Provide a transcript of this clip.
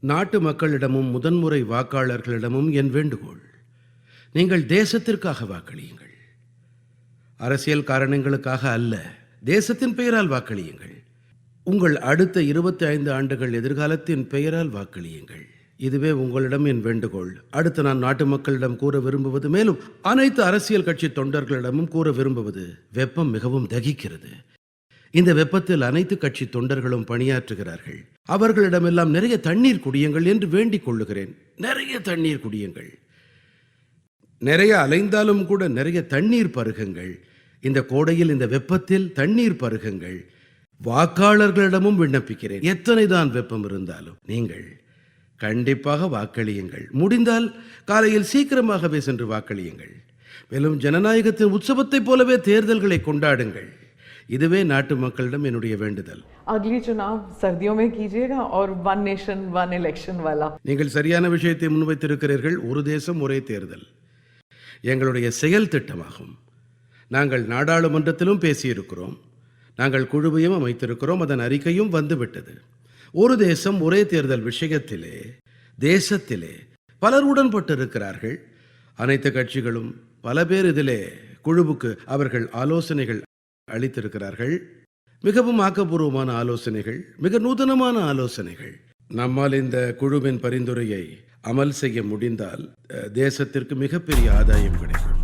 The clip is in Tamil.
நாட்டு மக்களிடமும் முதன்முறை வாக்காளர்களிடமும் என் வேண்டுகோள். நீங்கள் தேசத்திற்காக வாக்களியுங்கள். அரசியல் காரணங்களுக்காக அல்ல தேசத்தின் பெயரால் வாக்களியுங்கள். உங்கள் அடுத்த இருபத்தி ஐந்து ஆண்டுகள் எதிர்காலத்தின் பெயரால் வாக்களியுங்கள். இதுவே உங்களிடம் என் வேண்டுகோள். அடுத்து நான் நாட்டு மக்களிடம் கூற விரும்புவது மேலும் அனைத்து அரசியல் கட்சி தொண்டர்களிடமும் கூற விரும்புவது வெப்பம் மிகவும் தகிக்கிறது. இந்த வெப்பத்தில் அனைத்து கட்சி தொண்டர்களும் பணியாற்றுகிறார்கள். அவர்களிடமெல்லாம் நிறைய தண்ணீர் குடியுங்கள் என்று வேண்டிக் கொள்ளுகிறேன். நிறைய தண்ணீர் குடியுங்கள். நிறைய அலைந்தாலும் கூட நிறைய தண்ணீர் பருகுங்கள். இந்த கோடையில் இந்த வெப்பத்தில் தண்ணீர் பருகுங்கள். வாக்காளர்களிடமும் விண்ணப்பிக்கிறேன். எத்தனை தான் வெப்பம் இருந்தாலும் நீங்கள் கண்டிப்பாக வாக்களியுங்கள். முடிந்தால் காலையில் சீக்கிரமாகவே சென்று வாக்களியுங்கள். மேலும் ஜனநாயகத்தின் உற்சவத்தைப் போலவே தேர்தல்களை கொண்டாடுங்கள். இதுவே நாட்டு மக்களிடம் என்னுடைய வேண்டுதல் अगली चुनाव सर्दियों में कीजिएगा और वन नेशन वन इलेक्शन वाला நீங்கள் சரியான விஷயத்தை முன்வைத்திருக்கிறீர்கள் ஒரு தேசம் ஒரே தேர்தல் எங்களுடைய செயல் திட்டமாகும் நாங்கள் நாடாளுமன்றத்திலும் பேசியிருக்கிறோம் நாங்கள் குழுவையும் அமைத்திருக்கிறோம் அதன் அறிக்கையும் வந்துவிட்டது ஒரு தேசம் ஒரே தேர்தல் விஷயத்திலே தேசத்திலே பலர் உடன்பட்டிருக்கிறார்கள் அனைத்து கட்சிகளும் பல பேர் இதிலே குழுவுக்கு அவர்கள் ஆலோசனைகள் அளித்திருக்கிறார்கள். மிகவும் ஆக்கப்பூர்வமான ஆலோசனைகள் மிக நூதனமான ஆலோசனைகள். நம்மால் இந்த குழுவின் பரிந்துரையை அமல் செய்ய முடிந்தால் தேசத்திற்கு மிகப்பெரிய ஆதாயம் கிடைக்கும்.